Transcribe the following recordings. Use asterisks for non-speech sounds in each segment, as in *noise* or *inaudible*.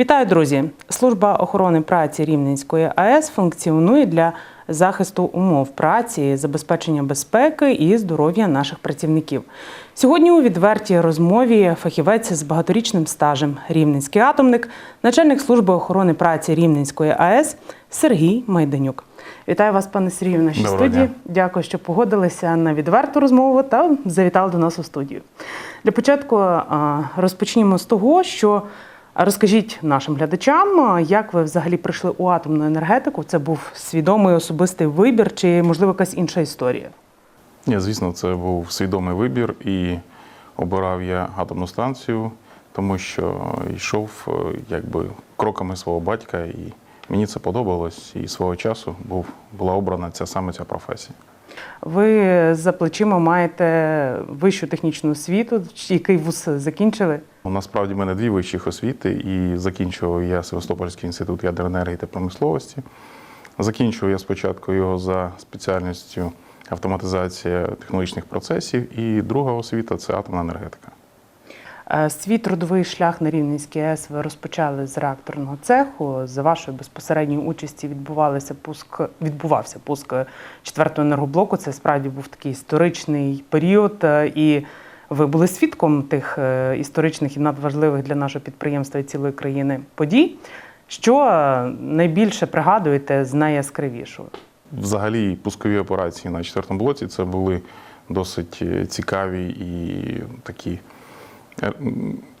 Вітаю, друзі! Служба охорони праці Рівненської АЕС функціонує для захисту умов праці, забезпечення безпеки і здоров'я наших працівників. Сьогодні у відвертій розмові фахівець з багаторічним стажем Рівненський атомник, начальник служби охорони праці Рівненської АЕС Сергій Майданюк. Вітаю вас, пане Сергію, в нашій Доброго студії. дня. Дякую, що погодилися на відверту розмову та завітали до нас у студію. Для початку розпочнімо з того, що розкажіть нашим глядачам, як ви взагалі прийшли у атомну енергетику. Це був свідомий особистий вибір, чи можливо якась інша історія? Ні, звісно, це був свідомий вибір, і обирав я атомну станцію, тому що йшов е, якби кроками свого батька, і мені це подобалось. І свого часу був, була обрана ця саме ця професія. Ви за плечима маєте вищу технічну освіту, який вуз закінчили? Насправді в мене дві вищих освіти, і закінчував я Севастопольський інститут ядерної та промисловості. Закінчував я спочатку його за спеціальністю автоматизація технологічних процесів, і друга освіта це атомна енергетика. Е, Свій трудовий шлях на Рівненській АЕС ви розпочали з реакторного цеху. За вашої безпосередньої участі відбувалося пуск, відбувався пуск четвертого енергоблоку. Це справді був такий історичний період, е, і ви були свідком тих е, історичних і надважливих для нашого підприємства і цілої країни подій. Що е, найбільше пригадуєте з найяскравішого? Взагалі, пускові операції на четвертому блоці це були досить е, цікаві і такі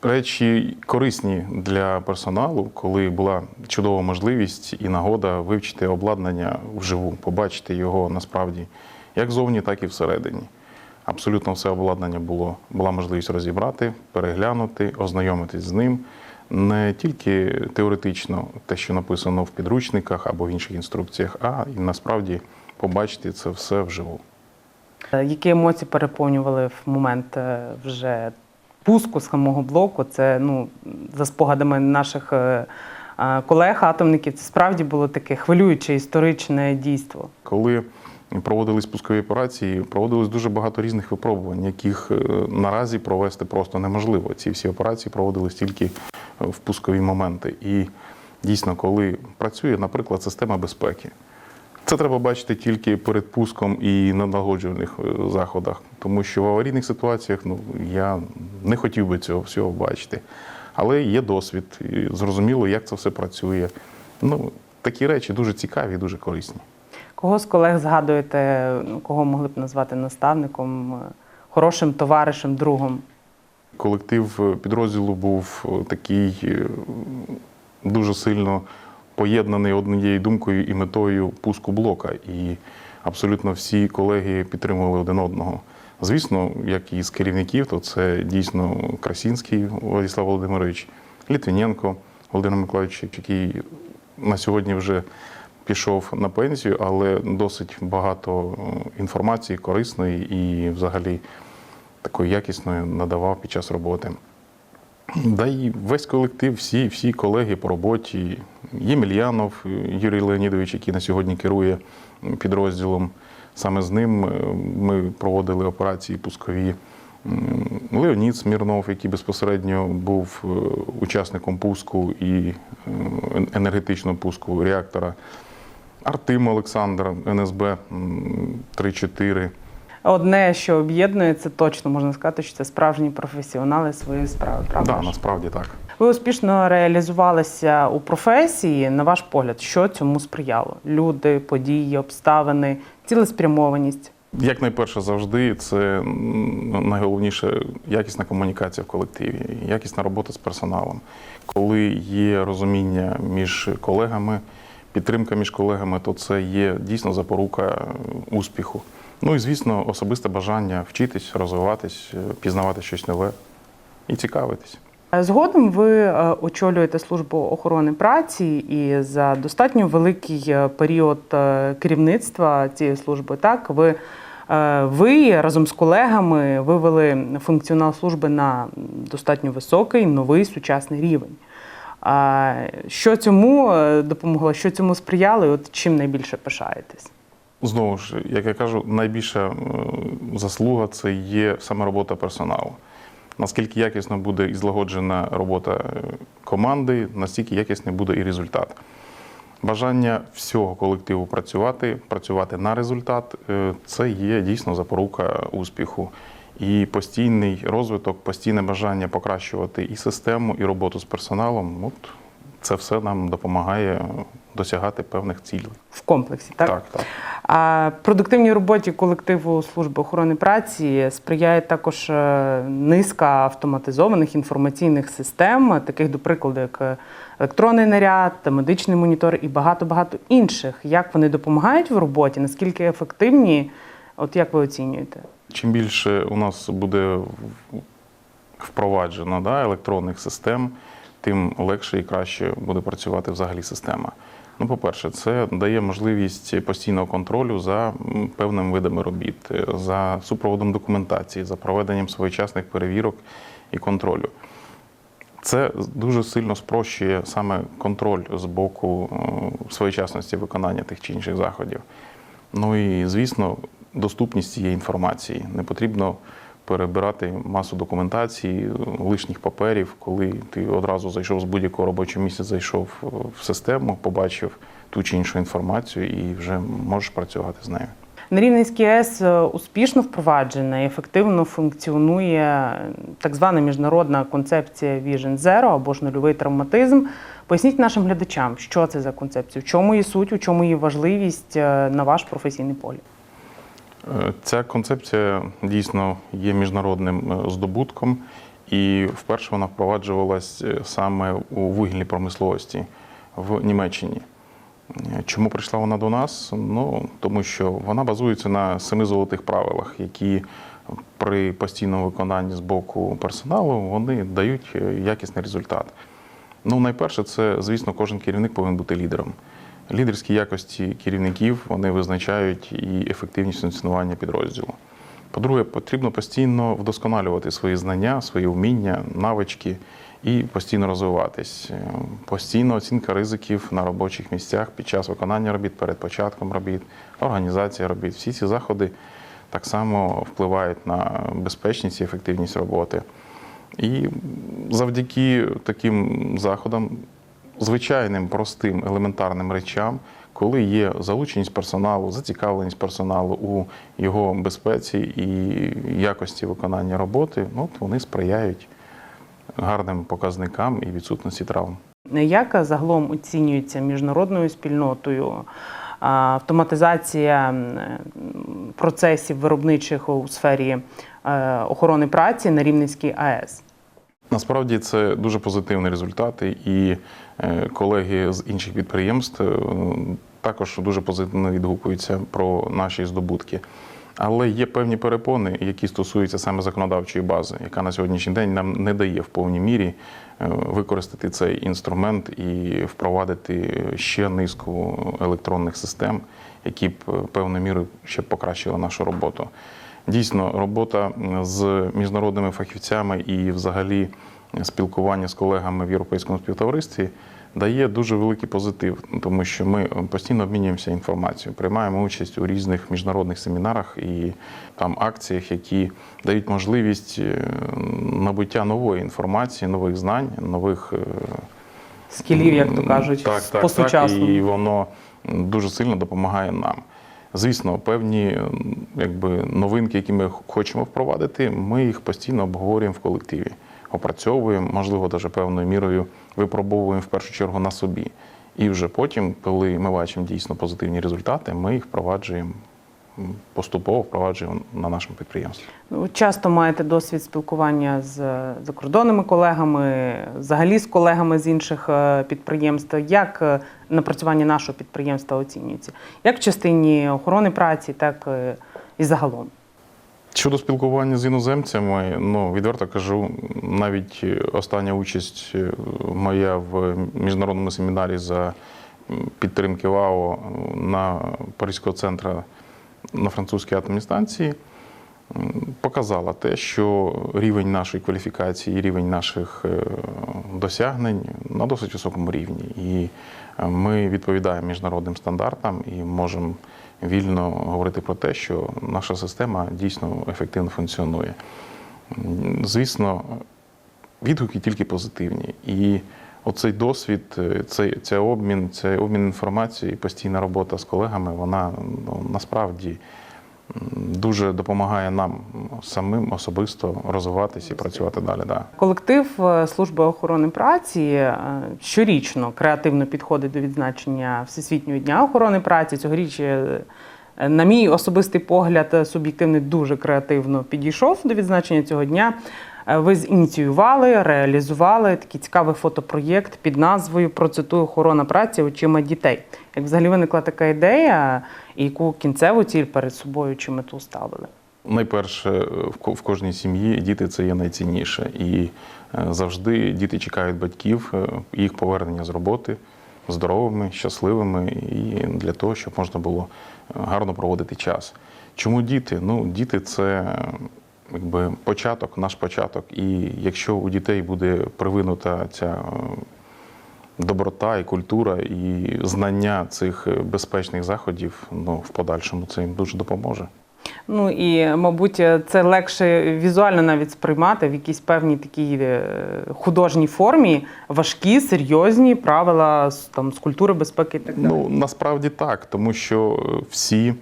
речі корисні для персоналу, коли була чудова можливість і нагода вивчити обладнання вживу, побачити його насправді як зовні, так і всередині. Абсолютно все обладнання було, була можливість розібрати, переглянути, ознайомитись з ним. Не тільки теоретично те, що написано в підручниках або в інших інструкціях, а і насправді побачити це все вживу. Е, Які емоції переповнювали в момент е, вже пуску самого блоку? Це ну за спогадами наших е, е, колег атомників. Це справді було таке хвилююче історичне дійство. Коли проводились пускові операції, проводилось дуже багато різних випробувань, яких е, наразі провести просто неможливо. Ці всі операції проводились тільки е, в пускові моменти. І дійсно, коли працює, наприклад, система безпеки. Це треба бачити тільки перед пуском і на налагоджувальних е, заходах, тому що в аварійних ситуаціях ну, я не хотів би цього всього бачити. Але є досвід, і зрозуміло, як це все працює. Ну, такі речі дуже цікаві і дуже корисні. Кого з колег згадуєте, ну, кого могли б назвати наставником, е, хорошим товаришем, другом? Колектив е, підрозділу був е, такий дуже сильно поєднаний однією думкою і метою пуску блока. І абсолютно всі колеги підтримували один одного. Звісно, як і з керівників, то це дійсно Красінський Владислав Володимирович, Літвіненко Володимир Миколаївич, який на сьогодні вже пішов на пенсію, але досить багато е, інформації корисної і взагалі такої якісної надавав під час роботи. Да і весь колектив, всі, всі колеги по роботі. Ємельянов е, Юрій Леонідович, який на сьогодні керує підрозділом. Саме з ним е, ми проводили операції пускові. Леонід Смірнов, який безпосередньо був учасником пуску і енергетичного пуску реактора. Артем Олександр, НСБ м, 3-4. Одне, що об'єднує, це точно можна сказати, що це справжні професіонали своєї справи. Правда? Так, ж? насправді так. Ви успішно реалізувалися у професії. На ваш погляд, що цьому сприяло? Люди, події, обставини, цілеспрямованість. Як найперше завжди, це найголовніше якісна комунікація в колективі, якісна робота з персоналом. Коли є розуміння між колегами, підтримка між колегами, то це є дійсно запорука е, успіху. Ну і звісно, особисте бажання вчитись, розвиватись, е, пізнавати щось нове і цікавитись. Згодом ви е, очолюєте службу охорони праці і за достатньо великий е, період е, керівництва цієї служби, так ви, е, ви разом з колегами вивели функціонал служби на достатньо високий, новий сучасний рівень. А Що цьому е, допомогло, що цьому сприяли? От чим найбільше пишаєтесь? Знову ж, як я кажу, найбільша е, заслуга це є саме робота персоналу. Наскільки якісно буде і злагоджена робота е, команди, настільки якісний буде і результат. Бажання всього колективу працювати, працювати на результат це є дійсно запорука успіху. І постійний розвиток, постійне бажання покращувати і систему, і роботу з персоналом. От це все нам допомагає досягати певних цілей. В комплексі, так? так. так. А продуктивній роботі колективу служби охорони праці сприяє також е, низка автоматизованих інформаційних систем, таких до прикладу, як е, електронний наряд, медичний монітор і багато багато інших. Як вони допомагають в роботі? Наскільки ефективні? От як ви оцінюєте? Чим більше у нас буде впроваджено да, електронних систем, тим легше і краще буде працювати взагалі система. Ну, по-перше, це дає можливість постійного контролю за певними видами робіт, е, за супроводом документації, за проведенням своєчасних перевірок і контролю. Це дуже сильно спрощує саме контроль з боку е, своєчасності виконання тих чи інших заходів. Ну і звісно, доступність цієї інформації. Не потрібно перебирати масу документації, лишніх паперів, коли ти одразу зайшов з будь-якого робочого місця, зайшов в систему, побачив ту чи іншу інформацію і вже можеш працювати з нею. На Рівненській АЕС е, успішно впроваджена і ефективно функціонує так звана міжнародна концепція Vision Zero або ж нульовий травматизм. Поясніть нашим глядачам, що це за концепція, в чому її суть, у чому її важливість е, на ваш професійний погляд. Е, Ця концепція дійсно є міжнародним е, здобутком, і вперше вона впроваджувалась саме у вугільній промисловості в Німеччині. Чому прийшла вона до нас? Ну тому що вона базується на семи золотих правилах, які при постійному виконанні з боку персоналу вони дають якісний результат. Ну, найперше, це, звісно, кожен керівник повинен бути лідером. Лідерські якості керівників вони визначають і ефективність функціонування підрозділу. По-друге, потрібно постійно вдосконалювати свої знання, свої вміння, навички і постійно розвиватись. Е, Постійна оцінка ризиків на робочих місцях під час виконання робіт, перед початком робіт, організація робіт. Всі ці заходи так само впливають на безпечність і ефективність роботи. І завдяки таким заходам, звичайним, простим, елементарним речам, коли є залученість персоналу, зацікавленість персоналу у його безпеці і якості виконання роботи, ну, от вони сприяють гарним показникам і відсутності травм. Як загалом оцінюється міжнародною спільнотою автоматизація процесів виробничих у сфері е, охорони праці на Рівненській АЕС? Насправді це дуже позитивні результати, і е, колеги з інших підприємств е, також дуже позитивно відгукуються про наші здобутки. Але є певні перепони, які стосуються саме законодавчої бази, яка на сьогоднішній день нам не дає в повній мірі е, використати цей інструмент і впровадити ще низку електронних систем, які б е, певною мірою ще покращили нашу роботу. Дійсно, робота з міжнародними фахівцями і, взагалі, спілкування з колегами в європейському співтоваристві дає дуже великий позитив, тому що ми постійно обмінюємося інформацією, приймаємо участь у різних міжнародних семінарах і там акціях, які дають можливість е, набуття нової інформації, нових знань, нових е, Скілів, як то кажуть, так, так, по так, і воно дуже сильно допомагає нам. Звісно, певні якби, новинки, які ми хочемо впровадити, ми їх постійно обговорюємо в колективі, опрацьовуємо, можливо, навіть певною мірою випробовуємо в першу чергу на собі. І вже потім, коли ми бачимо дійсно позитивні результати, ми їх впроваджуємо поступово впроваджуємо на нашому підприємстві. Ну, Часто маєте досвід спілкування з закордонними колегами, взагалі з колегами з інших е, підприємств. Як е, напрацювання нашого підприємства оцінюється? Як в частині охорони праці, так е, і загалом? Щодо спілкування з іноземцями, ну відверто кажу, навіть остання участь е, моя в міжнародному семінарі за підтримки ВАО на Паризького центру на французькій атомній станції показала те, що рівень нашої кваліфікації рівень наших е, досягнень на досить високому рівні. І е, ми відповідаємо міжнародним стандартам і можемо вільно говорити про те, що наша система дійсно ефективно функціонує. Звісно, відгуки тільки позитивні. І оцей досвід, е, цей, цей обмін, цей обмін інформацією, постійна робота з колегами, вона ну, насправді дуже допомагає нам самим особисто розвиватися і працювати далі. Да. Колектив е, служби охорони праці е, щорічно креативно підходить до відзначення Всесвітнього дня охорони праці. Цьогоріч, е, на мій особистий погляд, суб'єктивний дуже креативно підійшов до відзначення цього дня. Е, Ви зініціювали, реалізували такий цікавий фотопроєкт під назвою Процитую охорона праці очима дітей. Як взагалі виникла така ідея, і яку кінцеву ціль перед собою чи мету ставили? Найперше, в кожній сім'ї діти це є найцінніше. І е, завжди діти чекають батьків, е, їх повернення з роботи здоровими, щасливими і для того, щоб можна було е, гарно проводити час. Чому діти? Ну, діти це е, якби початок, наш початок. І якщо у дітей буде привинута ця е, доброта і культура, і знання цих е, безпечних заходів, ну в подальшому це їм дуже допоможе. Ну і, мабуть, це легше візуально навіть сприймати в якійсь певній такій е, художній формі важкі, серйозні правила там, з культури безпеки і так далі. Ну насправді так, тому що всі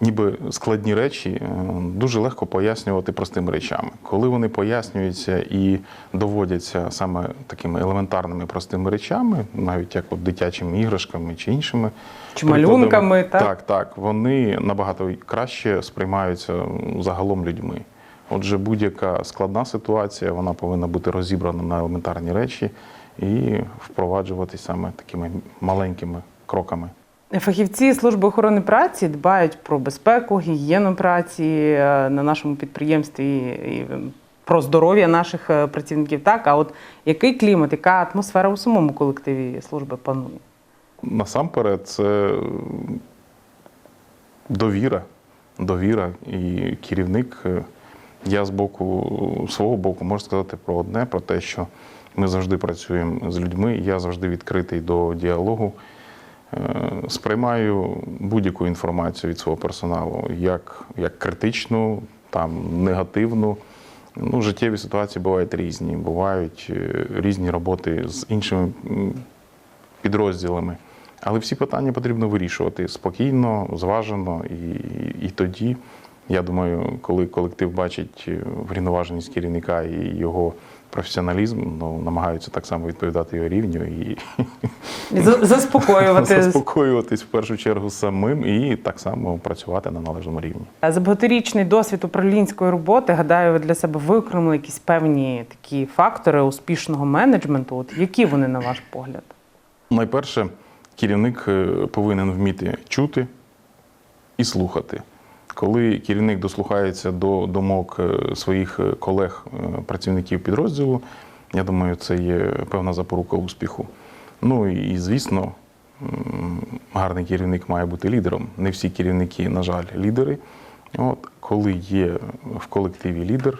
ніби складні речі е, дуже легко пояснювати простими речами. Коли вони пояснюються і доводяться саме такими елементарними простими речами, навіть як от дитячими іграшками чи іншими Чи малюнками, так? так, так, вони набагато краще сприймаються загалом людьми. Отже, будь-яка складна ситуація вона повинна бути розібрана на елементарні речі і впроваджуватись саме такими маленькими кроками. Фахівці служби охорони праці дбають про безпеку, гігієну праці е, на нашому підприємстві і про здоров'я наших е, працівників. Так, а от який клімат, яка атмосфера у самому колективі служби панує? Насамперед, це довіра. Довіра і керівник. е, Я з боку свого боку можу сказати про одне: про те, що ми завжди працюємо з людьми. Я завжди відкритий до діалогу. Е, Сприймаю будь-яку інформацію від свого персоналу, як, як критичну, там, негативну. Ну, життєві ситуації бувають різні. Бувають е, різні роботи з іншими підрозділами. Але всі питання потрібно вирішувати спокійно, зважено. І, і тоді, я думаю, коли колектив бачить е, врівноваженість керівника і його професіоналізм, ну, намагаються так само відповідати його рівню і Заспокоювати. *laughs* заспокоюватись в першу чергу самим і так само працювати на належному рівні. За багаторічний досвід управлінської роботи, гадаю, ви для себе викремили якісь певні такі фактори успішного менеджменту. От які вони, на ваш погляд? Найперше, керівник е, повинен вміти чути і слухати. Коли керівник дослухається до думок е, своїх е, колег, е, працівників підрозділу, я думаю, це є певна запорука успіху. Ну і звісно, гарний керівник має бути лідером. Не всі керівники, на жаль, лідери. От, коли є в колективі лідер,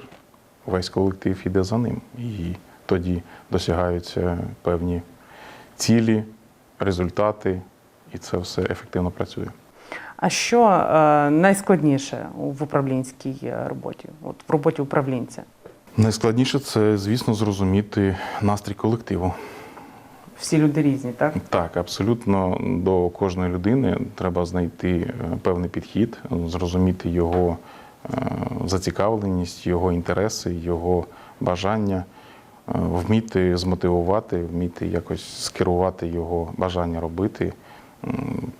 весь колектив іде за ним. І тоді досягаються певні цілі, результати, і це все ефективно працює. А що е, найскладніше в управлінській е, роботі? От в роботі управлінця? Найскладніше це, звісно, зрозуміти настрій колективу. Всі люди різні, так? Так, абсолютно до кожної людини треба знайти е, певний підхід, зрозуміти його зацікавленість, його інтереси, його бажання, вміти змотивувати, вміти якось скерувати його бажання робити,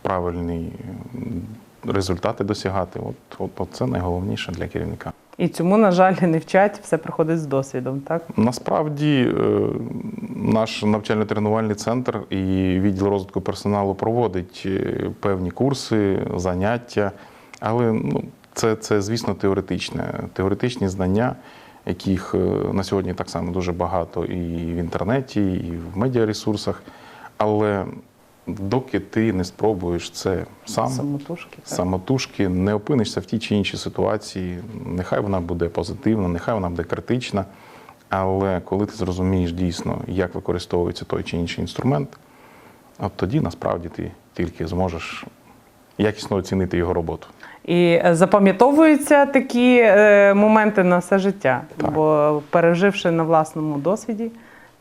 правильні результати досягати. От, от, от це найголовніше для керівника. І цьому, на жаль, не вчать, все приходить з досвідом, так? Насправді е, наш навчально-тренувальний центр і відділ розвитку персоналу проводить е, певні курси, заняття, але ну, це, це, звісно, теоретичне. Теоретичні знання, яких е, на сьогодні так само дуже багато і в інтернеті, і в медіаресурсах. Але доки ти не спробуєш це сам, Самотужки. Так. самотужки, не опинишся в тій чи іншій ситуації. Нехай вона буде позитивна, нехай вона буде критична. Але коли ти зрозумієш дійсно, як використовується той чи інший інструмент, от тоді насправді ти тільки зможеш якісно оцінити його роботу. І е, запам'ятовуються такі е, моменти на все життя. Так. Бо переживши на власному досвіді,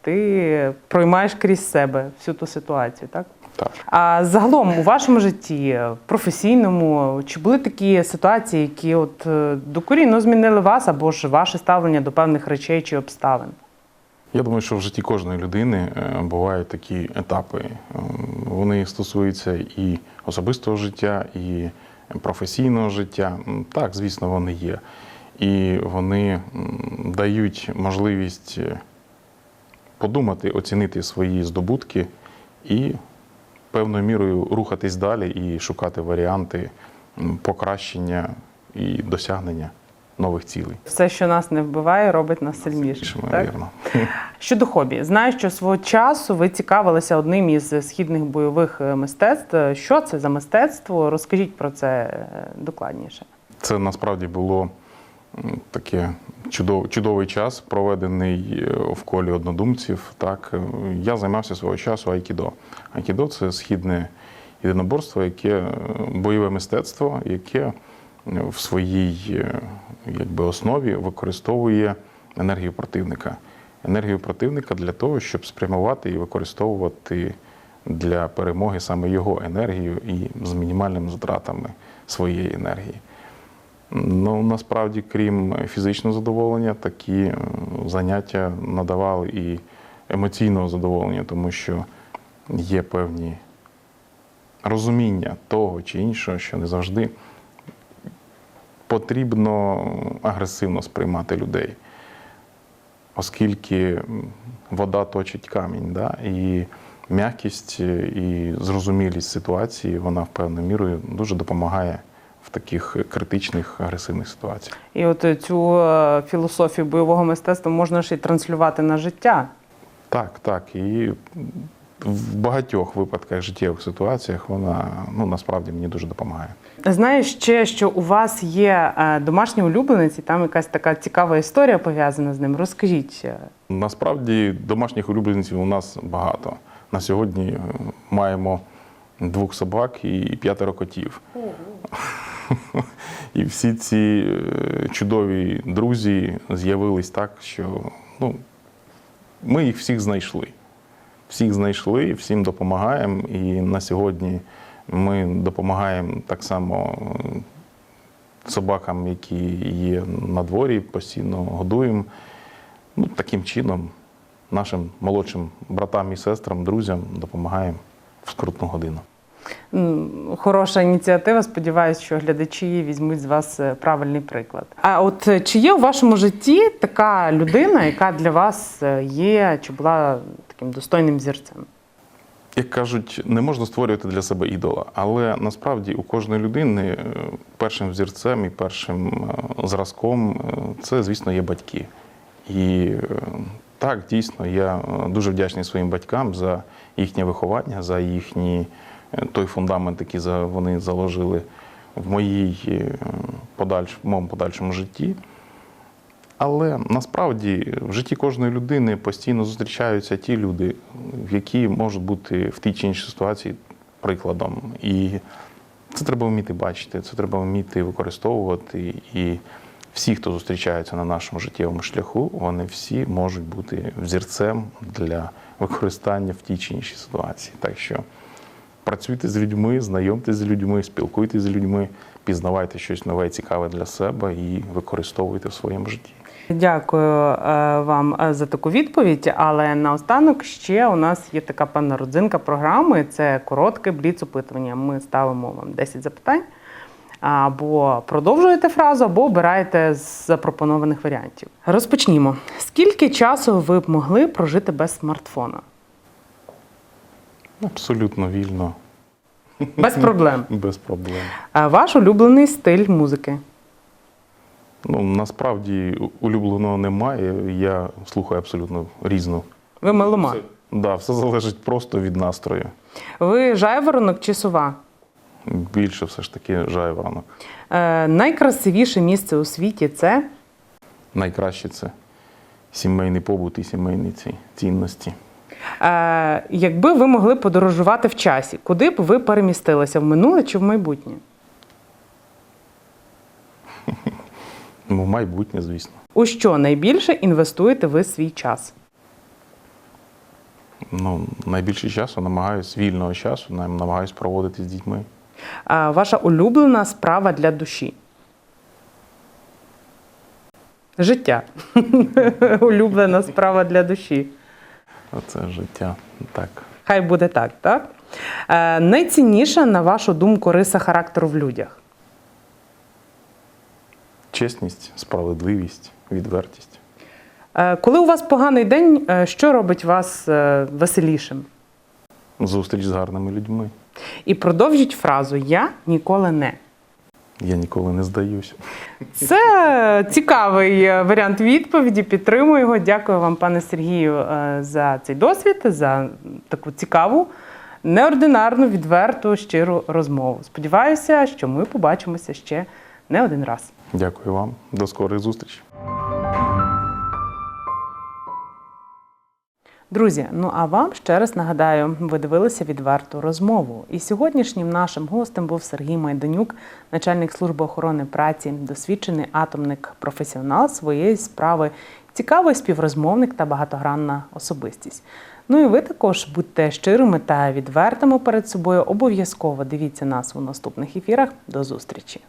ти проймаєш крізь себе всю ту ситуацію, так? Так. А загалом у вашому житті, професійному, чи були такі ситуації, які от е, докорінно змінили вас або ж ваше ставлення до певних речей чи обставин? Я думаю, що в житті кожної людини е, бувають такі етапи. Ем, Вони стосуються і особистого життя, і професійного життя. Так, звісно, вони є. І вони дають можливість е, подумати, оцінити свої здобутки і певною мірою рухатись далі і шукати варіанти покращення і досягнення нових цілей. Все, що нас не вбиває, робить нас сильнішими. Так? Вірно. *laughs* Щодо хобі, знаю, що свого часу ви цікавилися одним із східних бойових е, мистецтв. Що це за мистецтво? Розкажіть про це е, докладніше. Це насправді було таке чудов, чудовий час, проведений е, в колі однодумців. Так, Е, я займався свого часу айкідо. Айкідо це східне єдиноборство, яке е, бойове мистецтво, яке в своїй якби, основі використовує енергію противника. Енергію противника для того, щоб спрямувати і використовувати для перемоги саме його енергію і з мінімальними затратами своєї енергії. Ну, насправді, крім фізичного задоволення, такі е, заняття надавали і емоційного задоволення, тому що є певні розуміння того чи іншого, що не завжди потрібно агресивно сприймати людей, оскільки вода точить камінь, да? і м'якість е, і зрозумілість ситуації, вона певною мірою дуже допомагає в таких критичних агресивних ситуаціях. І от е, цю е, філософію бойового мистецтва можна ж і транслювати на життя. Так, так. І в багатьох випадках життєвих ситуаціях вона ну, насправді мені дуже допомагає. Знаю ще, що у вас є е, домашній улюбленець, і там якась така цікава історія пов'язана з ним. Розкажіть. Насправді домашніх улюбленців у нас багато. На сьогодні маємо двох собак і п'ятеро котів. *laughs* І всі ці е, чудові друзі з'явились так, що ну, ми їх всіх знайшли. Всіх знайшли, всім допомагаємо. І на сьогодні ми допомагаємо так само е, собакам, які є на дворі, постійно годуємо. Ну, таким чином нашим молодшим братам і сестрам, друзям допомагаємо в скрутну годину. Хороша ініціатива. Сподіваюсь, що глядачі візьмуть з вас е, правильний приклад. А от е, чи є у вашому житті така людина, яка для вас е, є чи була таким достойним зірцем? Як кажуть, не можна створювати для себе ідола, але насправді у кожної людини першим взірцем і першим зразком це, звісно, є батьки. І так, дійсно, я дуже вдячний своїм батькам за їхнє виховання, за їхній е, той фундамент, який вони заложили в моїй е, подальш, в моєму подальшому житті. Але насправді в житті кожної людини постійно зустрічаються ті люди, які можуть бути в тій чи іншій ситуації прикладом. І це треба вміти бачити, це треба вміти використовувати. І всі, хто зустрічаються на нашому життєвому шляху, вони всі можуть бути взірцем для використання в тій чи іншій ситуації. Так що працюйте з людьми, знайомтесь з людьми, спілкуйтесь з людьми, пізнавайте щось нове цікаве для себе і використовуйте в своєму житті. Дякую е, вам е, за таку відповідь. Але наостанок ще у нас є така певна родзинка програми. Це коротке бліц-опитування. Ми ставимо вам 10 запитань. Або продовжуєте фразу, або обираєте з запропонованих варіантів. Розпочнімо. Скільки часу ви б могли прожити без смартфона? Абсолютно вільно, Без проблем. *laughs* без проблем. А Ваш улюблений стиль музики? Ну, насправді улюбленого немає. Я слухаю абсолютно різну. Ви меломан. Да, все залежить просто від настрою. Ви жайворонок чи сова? Більше все ж таки жайворонок. Е, найкрасивіше місце у світі це Найкраще це сімейний побут і сімейні ці цінності. Е, якби ви могли подорожувати в часі, куди б ви перемістилися в минуле чи в майбутнє? *laughs* Ну, майбутнє, звісно. У що найбільше інвестуєте ви свій час? Ну, найбільше часу намагаюсь вільного часу, нам- намагаюсь проводити з дітьми. Е, ваша улюблена справа для душі? Життя. *laughs* улюблена справа для душі. Це життя. Так. Хай буде так, так? Е, найцінніша, на вашу думку, риса характеру в людях. Чесність, справедливість, відвертість. Е, коли у вас поганий день, е, що робить вас е, веселішим? Зустріч з гарними людьми. І продовжіть фразу Я ніколи не. Я ніколи не здаюся. Це цікавий е, варіант відповіді. Підтримую його. Дякую вам, пане Сергію, е, за цей досвід, за таку цікаву, неординарну, відверту, щиру розмову. Сподіваюся, що ми побачимося ще не один раз. Дякую вам. До скорих зустрічей. Друзі, ну а вам ще раз нагадаю, ви дивилися відверту розмову. І сьогоднішнім нашим гостем був Сергій Майданюк, начальник служби охорони праці, досвідчений атомник, професіонал своєї справи, цікавий співрозмовник та багатогранна особистість. Ну і ви також будьте щирими та відвертими перед собою. Обов'язково дивіться нас у наступних ефірах. До зустрічі!